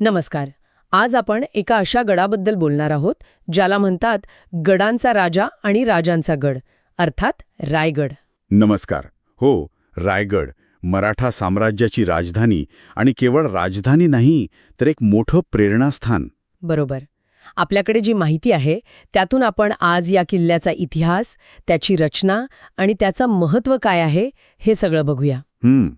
नमस्कार. आज आपण एका अशा गडाबद्दल बोलणार आहोत ज्याला म्हणतात गडांचा राजा आणि राजांचा गड अर्थात रायगड. नमस्कार. हो रायगड मराठा साम्राज्याची राजधानी आणि केवळ राजधानी नाही तर एक मोठं प्रेरणास्थान. बरोबर. आपल्याकडे जी माहिती आहे त्यातून आपण आज या किल्ल्याचा इतिहास त्याची रचना आणि त्याचं महत्त्व काय आहे हे सगळं बघूया. हम्म.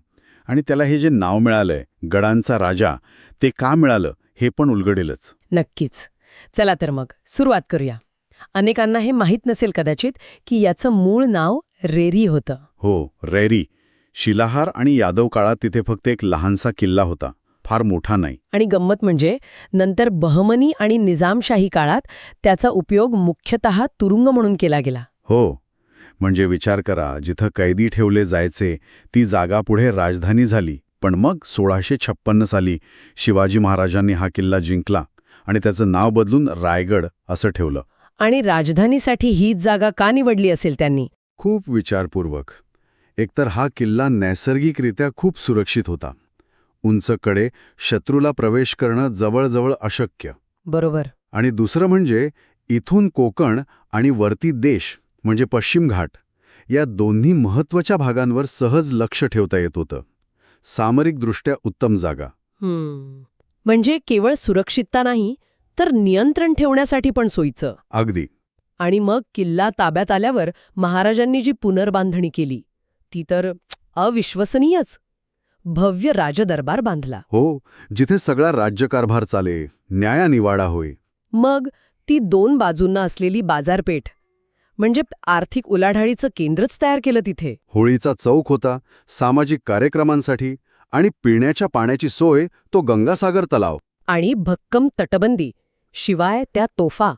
आणि त्याला हे जे नाव मिळालंय गडांचा राजा ते का मिळालं हे पण उलगडेलच. नक्कीच. चला तर मग सुरुवात करूया. अनेकांना हे माहीत नसेल कदाचित की याचं मूळ नाव रेरी होतं. हो रैरी. शिलाहार आणि यादव काळात तिथे फक्त एक लहानसा किल्ला होता फार मोठा नाही. आणि गंमत म्हणजे नंतर बहमनी आणि निजामशाही काळात त्याचा उपयोग मुख्यतः तुरुंग म्हणून केला गेला. हो. म्हणजे विचार करा जिथं कैदी ठेवले जायचे ती जागा पुढे राजधानी झाली. पण मग सोळाशे छप्पन्न साली शिवाजी महाराजांनी हा किल्ला जिंकला आणि त्याचं नाव बदलून रायगड असं ठेवलं. आणि राजधानीसाठी हीच जागा का निवडली असेल त्यांनी? खूप विचारपूर्वक. एकतर हा किल्ला नैसर्गिकरित्या खूप सुरक्षित होता. उंच कडे शत्रूला प्रवेश करणं जवळजवळ अशक्य. बरोबर. आणि दुसरं म्हणजे इथून कोकण आणि वरती देश म्हणजे पश्चिम घाट या दोन्ही महत्त्वाच्या भागांवर सहज लक्ष ठेवता येत होतं. सामरिकदृष्ट्या उत्तम जागा. म्हणजे केवळ सुरक्षितता नाही तर नियंत्रण ठेवण्यासाठी पण सोयीचं. अगदी. आणि मग किल्ला ताब्यात आल्यावर महाराजांनी जी पुनर्बांधणी केली ती तर अविश्वसनीयच. भव्य राजदरबार बांधला. हो जिथे सगळा राज्यकारभार चाले न्यायानिवाडा होय. मग ती दोन बाजूंना असलेली बाजारपेठ म्हणजे आर्थिक उलाढाळीचं केंद्रच तयार केलं तिथे. होळीचा चौक होता सामाजिक कार्यक्रमांसाठी आणि पिण्याच्या पाण्याची सोय तो गंगासागर तलाव. आणि भक्कम तटबंदी शिवाय त्या तोफा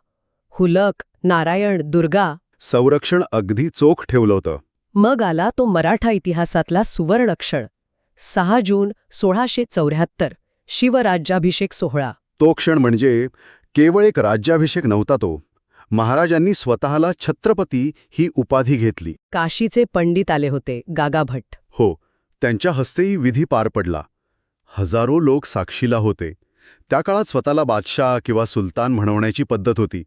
हुलक नारायण दुर्गा. संरक्षण अगदी चोख ठेवलं होतं. मग आला तो मराठा इतिहासातला सुवर्णक्षण सहा जून सोळाशे चौऱ्याहत्तर शिवराज्याभिषेक सोहळा. तो क्षण म्हणजे केवळ एक राज्याभिषेक नव्हता तो. महाराजांनी स्वतःला छत्रपती ही उपाधी घेतली. काशीचे पंडित आले होते गागाभट्ट हो त्यांच्या हस्तेही विधी पार पडला. हजारो लोक साक्षीला होते. त्या काळात स्वतःला बादशाह किंवा सुलतान म्हणवण्याची पद्धत होती.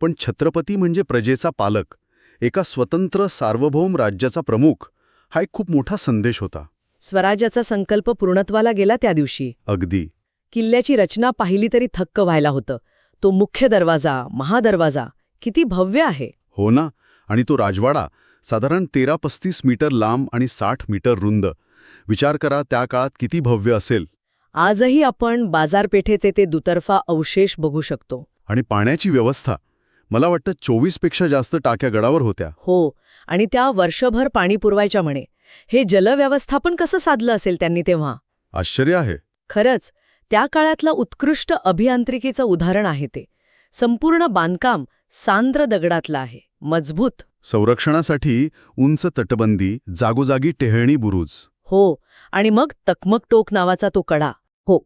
पण छत्रपती म्हणजे प्रजेचा पालक एका स्वतंत्र सार्वभौम राज्याचा प्रमुख हा एक खूप मोठा संदेश होता. स्वराज्याचा संकल्प पूर्णत्वाला गेला त्या दिवशी. अगदी. किल्ल्याची रचना पाहिली तरी थक्क व्हायला होतं. तो मुख्य दरवाजा महादरवाजा किती भव्य आहे. हो ना आणि तो राजवाडा साधारण तेरा पस्तीस मीटर लांब आणि साठ मीटर रुंद. विचार करा त्या काळात किती भव्य असेल. आजही आपण बाजारपेठेचे ते दुतर्फा अवशेष बघू शकतो. आणि पाण्याची व्यवस्था. मला वाटतं चोवीसपेक्षा जास्त टाक्या गडावर होत्या. हो आणि त्या वर्षभर पाणी पुरवायच्या म्हणे. हे जलव्यवस्थापन कसं साधलं असेल त्यांनी तेव्हा? आश्चर्य आहे. खरंच त्या काळातलं उत्कृष्ट अभियांत्रिकीचं उदाहरण आहे ते. संपूर्ण बांधकाम सांद्र दगडातलं आहे. मजबूत. संरक्षणासाठी उंच तटबंदी जागोजागी टेहळणी बुरुज. हो आणि मग तकमक टोक नावाचा तो कडा. हो.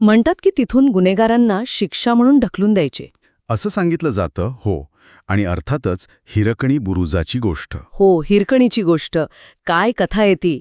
म्हणतात की तिथून गुन्हेगारांना शिक्षा म्हणून ढकलून द्यायचे. असं सांगितलं जातं हो. आणि अर्थातच हिरकणी बुरुजाची गोष्ट. हो हिरकणीची गोष्ट. काय कथा येती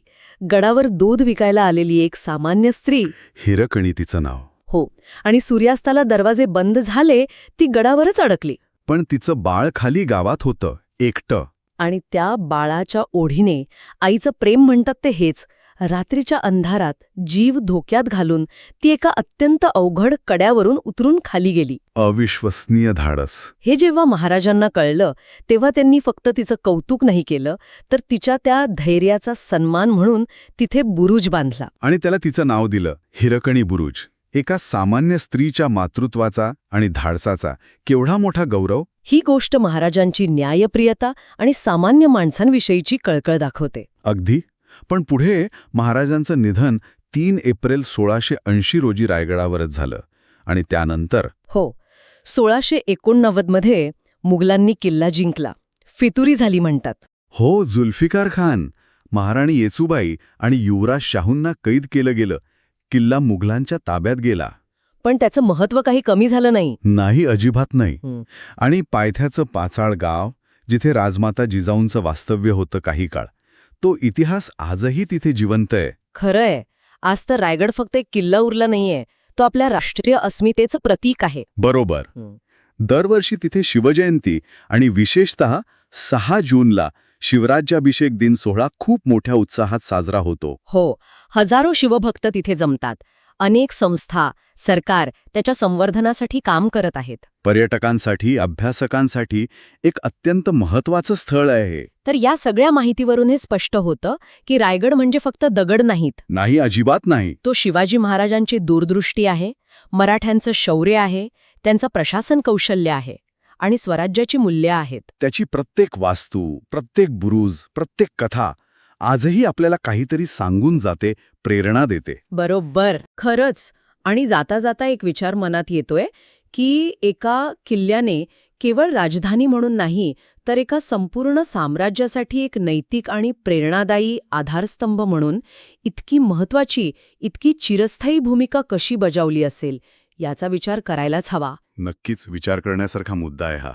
गडावर दूध विकायला आलेली एक सामान्य स्त्री. हिरकणी तिचं नाव. हो. आणि सूर्यास्ताला दरवाजे बंद झाले ती गडावरच अडकली. पण तिचं बाळ खाली गावात होतं एकटं. आणि त्या बाळाच्या ओढीने आईचं प्रेम म्हणतात ते हेच. रात्रीच्या अंधारात जीव धोक्यात घालून ती एका अत्यंत अवघड कड्यावरून उतरून खाली गेली. अविश्वसनीय धाडस. हे जेव्हा महाराजांना कळलं तेव्हा त्यांनी फक्त तिचं कौतुक नाही केलं तर तिच्या त्या धैर्याचा सन्मान म्हणून तिथे बुरुज बांधला. आणि त्याला तिचं नाव दिलं हिरकणी बुरुज. एका सामान्य स्त्रीच्या मातृत्वाचा आणि धाडसाचा केवढा मोठा गौरव? ही गोष्ट महाराजांची न्यायप्रियता आणि सामान्य माणसांविषयीची कळकळ दाखवते. अगदी. पण पुढे महाराजांचं निधन तीन एप्रिल सोळाशे ऐंशी रोजी रायगडावरच झालं आणि त्यानंतर हो सोळाशे एकोणनव्वदमध्ये मुघलांनी किल्ला जिंकला. फितुरी झाली म्हणतात. हो जुल्फिकार खान महाराणी येचुबाई आणि युवराज शाहूंना कैद केलं गेलं. किल्ला मुघलांच्या ताब्यात गेला. पण त्याचं महत्त्व काही कमी झालं नाही. नाही अजिबात नाही. आणि पायथ्याचं पाचाळ गाव जिथे राजमाता जिजाऊंचं वास्तव्य होतं काही काळ तो इतिहास आजही तिथे जिवंत आहे. खरंय. आज तर रायगड फक्त एक किल्ला उरला नाहीये. तो आपल्या राष्ट्रीय अस्मितेचं प्रतीक आहे. बरोबर. दरवर्षी तिथे शिवजयंती आणि विशेषतः सहा जूनला शिवराज्याभिषेक दिन सोहळा खूप मोठ्या उत्साहात साजरा होतो. हो हजारो शिवभक्त तिथे जमतात. अनेक संस्था सरकार त्याच्या संवर्धनासाठी काम करत आहेत. पर्यटकांसाठी अभ्यासकांसाठी एक अत्यंत महत्वाचं स्थळ आहे. तर या सगळ्या माहितीवरून हे स्पष्ट होतं की रायगड म्हणजे फक्त दगड नाहीत. नाही अजिबात नाही. तो शिवाजी महाराजांची दूरदृष्टी आहे मराठ्यांचं शौर्य आहे त्यांचं प्रशासन कौशल्य आहे. आणि स्वराज्याची मूल्य आहेत. त्याची प्रत्येक वास्तू प्रत्येक बुरुज प्रत्येक कथा आजही आपल्याला काहीतरी सांगून जाते प्रेरणा देते. बरोबर. खरंच. आणि जाता जाता एक विचार मनात येतोय की एका किल्ल्याने केवळ राजधानी म्हणून नाही तर एका संपूर्ण साम्राज्यासाठी एक नैतिक आणि प्रेरणादायी आधारस्तंभ म्हणून इतकी महत्वाची इतकी चिरस्थायी भूमिका कशी बजावली असेल याचा विचार करायलाच हवा. नक्कीच विचार करण्यासारखा मुद्दा आहे हा.